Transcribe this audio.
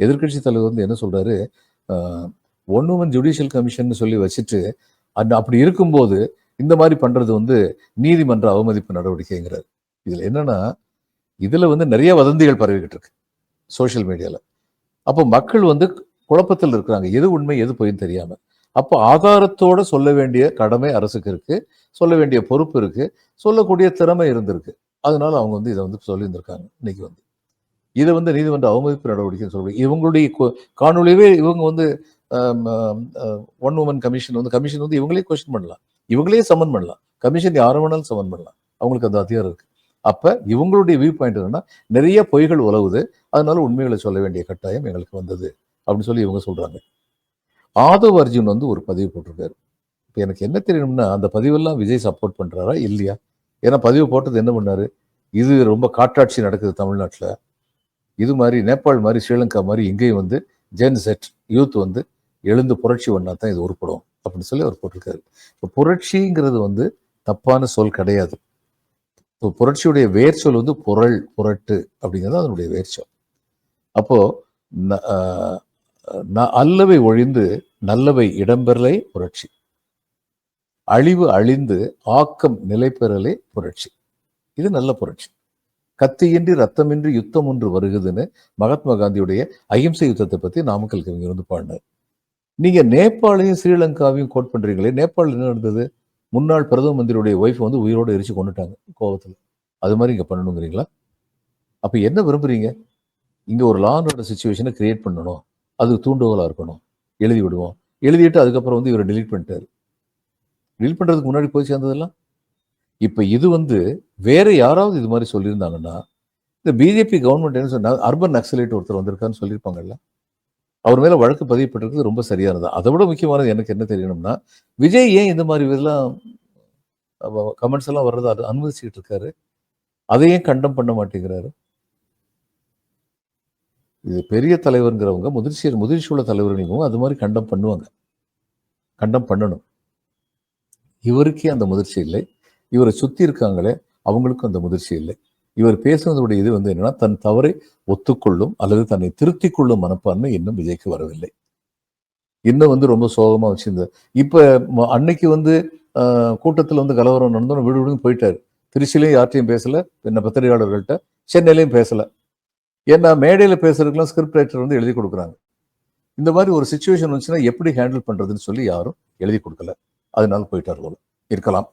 எதிர்க்கட்சி தலைவர் வந்து என்ன சொல்றாரு? ஒன் உமன் ஜுடிஷியல் கமிஷன் சொல்லி வச்சுட்டு அந்த அப்படி இருக்கும்போது இந்த மாதிரி பண்றது வந்து நீதிமன்ற அவமதிப்பு நடவடிக்கைங்கிறார். இதுல என்னன்னா இதுல வந்து நிறைய வதந்திகள் பரவிக்கிட்டு இருக்கு சோஷியல் மீடியால அப்போ மக்கள் வந்து குழப்பத்தில் இருக்கிறாங்க. எது உண்மை எது பொய்ன்னு தெரியாம. அப்போ ஆதாரத்தோட சொல்ல வேண்டிய கடமை அரசுக்கு இருக்கு. சொல்ல வேண்டிய பொறுப்பு இருக்கு. சொல்லக்கூடிய திறமை இருந்திருக்கு. அதனால அவங்க வந்து இதை வந்து சொல்லியிருந்திருக்காங்க இன்னைக்கு வந்து. இதை வந்து நீதிமன்ற அவமதிப்பு நடவடிக்கைன்னு சொல்லுவாங்க இவங்களுடைய காணொலியவே இவங்க வந்து ஒன் உமன் கமிஷன் வந்து கமிஷன் வந்து இவங்களே கொஸ்டின் பண்ணலாம். இவங்களே சமன் பண்ணலாம். கமிஷன் யாரை வேணாலும் சமன் பண்ணலாம். அவங்களுக்கு அந்த அதிகாரம் இருக்கு. அப்ப இவங்களுடைய வியூ பாயிண்ட் என்னன்னா நிறைய பொய்கள் உலவுது. அதனால உண்மைகளை சொல்ல வேண்டிய கட்டாயம் எங்களுக்கு வந்தது. அப்படின்னு சொல்லி இவங்க சொல்றாங்க. ஆதவ் அர்ஜுன் வந்து ஒரு பதிவு போட்டிருக்காரு. இப்போ எனக்கு என்ன தெரியணும்னா அந்த பதிவெல்லாம் விஜய் சப்போர்ட் பண்றாரா இல்லையா? ஏன்னா பதிவு போட்டது என்ன பண்ணாரு? இது ரொம்ப காட்டாட்சி நடக்குது தமிழ்நாட்டில். இது மாதிரி நேபாள் மாதிரி ஸ்ரீலங்கா மாதிரி இங்கேயும் வந்து ஜென் செட் யூத் வந்து எழுந்து புரட்சி பண்ணால் தான் இது உருப்படும் அப்படின்னு சொல்லி அவர் போட்டிருக்காரு. இப்போ புரட்சிங்கிறது வந்து தப்பான சொல் கிடையாது. இப்போ புரட்சியுடைய வேர் சொல் வந்து புரள் புரட்டு அப்படிங்கிறது அதனுடைய வேர் சொல். அப்போது ந- ந- அல்லவை ஒழிந்து நல்லவை இடம்பெறலை புரட்சி. அழிவு அழிந்து ஆக்கம் நிலைபெறலே புரட்சி. இது நல்ல புரட்சி. கத்தியின்றி ரத்தமின்றி யுத்தம் ஒன்று வருகுதுன்னு மகாத்மா காந்தியுடைய அகிம்சை யுத்தத்தை பத்தி நாமக்கல் கவிஞர் வந்து பாடினார். நீங்க நேபாளையும் ஸ்ரீலங்காவையும் கோட் பண்றீங்களே நேபாள் என்ன நடந்தது? முன்னாள் பிரதம மந்திரியுடைய ஒய்ஃப் வந்து உயிரோடு எரிச்சு கொண்டுட்டாங்க கோபத்தில் அது மாதிரி இங்கே பண்ணணுங்கிறீங்களா? அப்போ என்ன விரும்புறீங்க? இங்கே ஒரு லானோட சுச்சுவேஷனை கிரியேட் பண்ணணும். அது தூண்டுகோலாக இருக்கணும். எழுதி விடுவோம். எழுதிட்டு அதுக்கப்புறம் வந்து இவர் டிலீட் பண்ணிட்டார். டிலீட் பண்ணுறதுக்கு முன்னாடி போய் சேர்ந்ததெல்லாம்? இப்போ இது வந்து வேற யாராவது இது மாதிரி சொல்லியிருந்தாங்கன்னா இந்த பிஜேபி கவர்மெண்ட் என்ன சொன்ன அர்பன் நக்சலைட் ஒருத்தர் வந்திருக்கான்னு சொல்லியிருப்பாங்கல்ல? அவர் மேலே வழக்கு பதியப்பட்டிருக்கு ரொம்ப சரியானது. அதை விட முக்கியமானது எனக்கு என்ன தெரியணும்னா விஜய் ஏன் இந்த மாதிரி இதெல்லாம் கமெண்ட்ஸ் எல்லாம் வர்றதை அது அனுமதிச்சுக்கிட்டு இருக்காரு? அதை ஏன் கண்டம் பண்ண மாட்டேங்கிறாரு? இது பெரிய தலைவருங்கிறவங்க முதிர்ச்சி முதிர்ச்சி உள்ள தலைவர்களையும் அது மாதிரி கண்டம் பண்ணுவாங்க. கண்டம் பண்ணணும். இவருக்கே அந்த முதிர்ச்சி இல்லை. இவரை சுத்தி இருக்காங்களே அவங்களுக்கும் அந்த முதிர்ச்சி இல்லை. இவர் பேசுனதுடைய இது வந்து என்னன்னா தன் தவறை ஒத்துக்கொள்ளும் அல்லது தன்னை திருத்திக் கொள்ளும் மனப்பான்மை இன்னும் விஜய்க்கு வரவில்லை. இன்னும் வந்து ரொம்ப சோகமா வச்சிருந்தது இப்போ அன்னைக்கு வந்து ஆஹ், வந்து கலவரம் நடந்தோம் வீடு விடுன்னு போயிட்டாரு. திருச்சியிலையும் யார்ட்டையும் பேசலை என்ன பத்திரிகையாளர்கள்ட்ட சென்னையிலையும் பேசல. ஏன்னா மேடையில் பேசுறதுக்கெல்லாம் ஸ்கிரிப்ட் ரைட்டர் வந்து எழுதி கொடுக்குறாங்க. இந்த மாதிரி ஒரு சுச்சுவேஷன் வந்துச்சுன்னா எப்படி ஹேண்டில் பண்றதுன்னு சொல்லி யாரும் எழுதி கொடுக்கல. அதனால போயிட்டார் போல. இருக்கலாம்.